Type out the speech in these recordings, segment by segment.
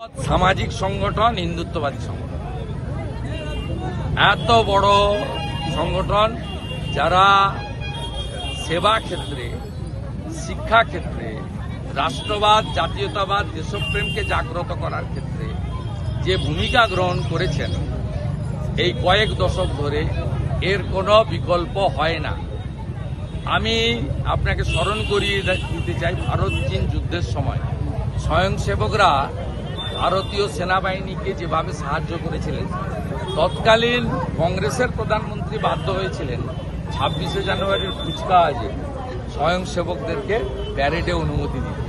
সামাজিক সংগঠন, হিন্দুত্ববাদী সংগঠন। এত বড় সংগঠন যারা সেবা ক্ষেত্রে, শিক্ষা ক্ষেত্রে, রাষ্ট্রবাদ, জাতীয়তাবাদ, দেশপ্রেমকে জাগ্রত করার ক্ষেত্রে যে ভূমিকা গ্রহণ করেছেন, এই কয়েক দশক ধরে এর কোনো বিকল্প হয় না। আমি আপনাকে স্মরণ করিয়ে দিতে চাই, ভারত চীন যুদ্ধের সময়। স্বয়ংসেবকরা ভারতীয় সেনাবাহিনীকে যেভাবে সাহায্য করেছিলেন, তৎকালীন কংগ্রেসের প্রধানমন্ত্রী বাধ্য হয়েছিলেন ছাব্বিশে জানুয়ারির কুচকাওয়াজে স্বয়ংসেবকদেরকে প্যারেডে অনুমতি দিতে।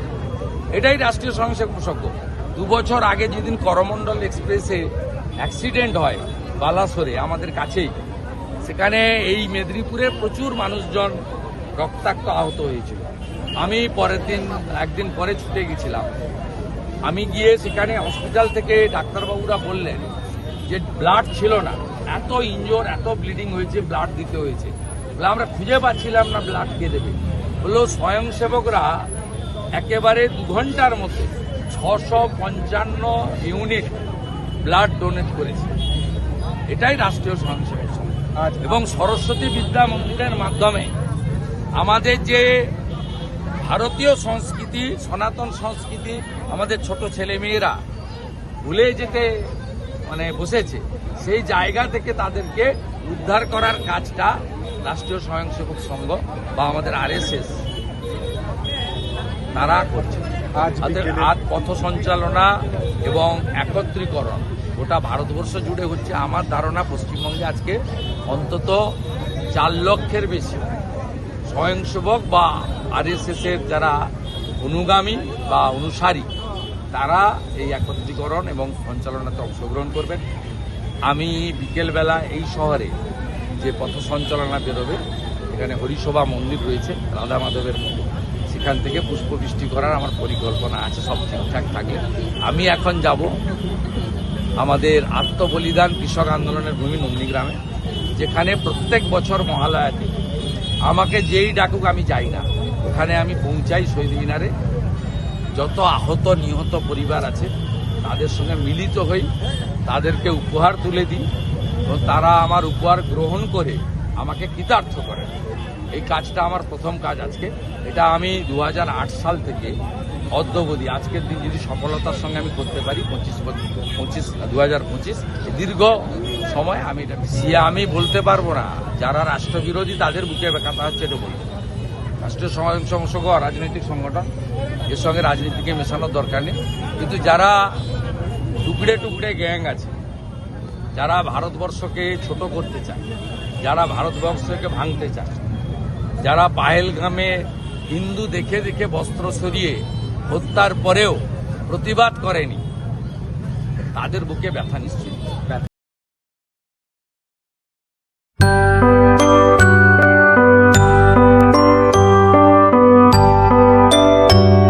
এটাই রাষ্ট্রীয় স্বয়ংসেবক প্রসঙ্গ। দু বছর আগে যেদিন করমণ্ডল এক্সপ্রেসে অ্যাক্সিডেন্ট হয় বালাসরে, আমাদের কাছেই, সেখানে এই মেদিনীপুরে প্রচুর মানুষজন রক্তাক্ত আহত হয়েছিল। আমি পরের দিন, একদিন পরে ছুটে গেছিলাম। আমি গিয়ে সেখানে হসপিটাল থেকে ডাক্তারবাবুরা বললেন যে ব্লাড ছিল না। এত ইঞ্জোর এত ব্লিডিং হয়েছে ব্লাড দিতে হয়েছে। বলে আমরা খুঁজে পাচ্ছিলাম না ব্লাড কে দেবে। বলল স্বয়ংসেবকরা একেবারে দু ঘণ্টার মধ্যে ছশো পঞ্চান্ন ইউনিট ব্লাড ডোনেট করেছে। এটাই রাষ্ট্রীয় স্বয়ংসেবক সংঘ এবং সরস্বতী বিদ্যা মন্দিরের মাধ্যমে আমাদের যে ভারতীয় সংস্কৃতি সনাতন সংস্কৃতি আমাদের ছোট ছেলে মেয়েরা ভুলে যেতে মানে বসেছে। সেই জায়গা থেকে তাদেরকে উদ্ধার করার কাজটা রাষ্ট্রীয় স্বয়ংসেবক সংঘ বা আমাদের আরএসএস তারা করছে। তাদের হাত পথ সঞ্চালনা এবং একত্রীকরণ। গোটা ভারতবর্ষ জুড়ে হচ্ছে। আমার ধারণা পশ্চিমবঙ্গে আজকে অন্তত চার লক্ষের বেশি স্বয়ংসেবক বা আরএসএস এর যারা অনুগামী বা অনুসারী তারা এই একত্রীকরণ এবং সঞ্চালনাতে অংশগ্রহণ করবেন। আমি বিকেলবেলা এই শহরে যে পথ সঞ্চালনা বেরোবে, এখানে হরিসভা মন্দির রয়েছে, রাধা মাধবের মন্দির। সেখান থেকে পুষ্পবৃষ্টি করার আমার পরিকল্পনা আছে, সব ঠিকঠাক থাকলে। আমি এখন যাব আমাদের আত্মবলিদান কৃষক আন্দোলনের ভূমি নন্দীগ্রামে যেখানে প্রত্যেক বছর মহালয়াতে আমাকে যেই ডাকুক আমি যাই না। ওখানে আমি পৌঁছাই শহীদ মিনারে। যত আহত, নিহত পরিবার আছে, তাদের সঙ্গে মিলিত হই, তাদেরকে উপহার তুলে দিই এবং তারা আমার উপহার গ্রহণ করে আমাকে কৃতার্থ করে। এই কাজটা আমার প্রথম কাজ আজকে। এটা আমি দু হাজার আট সাল থেকে অদ্যবধি, আজকের দিন যদি সফলতার সঙ্গে আমি করতে পারি, পঁচিশ পঁচিশ দু হাজার পঁচিশ দীর্ঘ সময় আমি এটা সে আমি বলতে পারব না। যারা রাষ্ট্রবিরোধী, তাদের বুকে কথা হচ্ছে এটা বলব রাষ্ট্রীয় স্বয়ংসেবক রাজনৈতিক সংগঠন, এর সঙ্গে রাজনীতিকে মেশানোর দরকার নেই। কিন্তু যারা টুকরে টুকরে গ্যাং আছে, যারা ভারতবর্ষকে ছোট করতে চায়, যারা ভারতবর্ষকে ভাঙতে চায়, যারা পাহেলগামে হিন্দু দেখে দেখে বস্ত্র সরিয়ে হত্যার পরেও প্রতিবাদ করেনি, তাদের বুকে ব্যথা নিশ্চিত।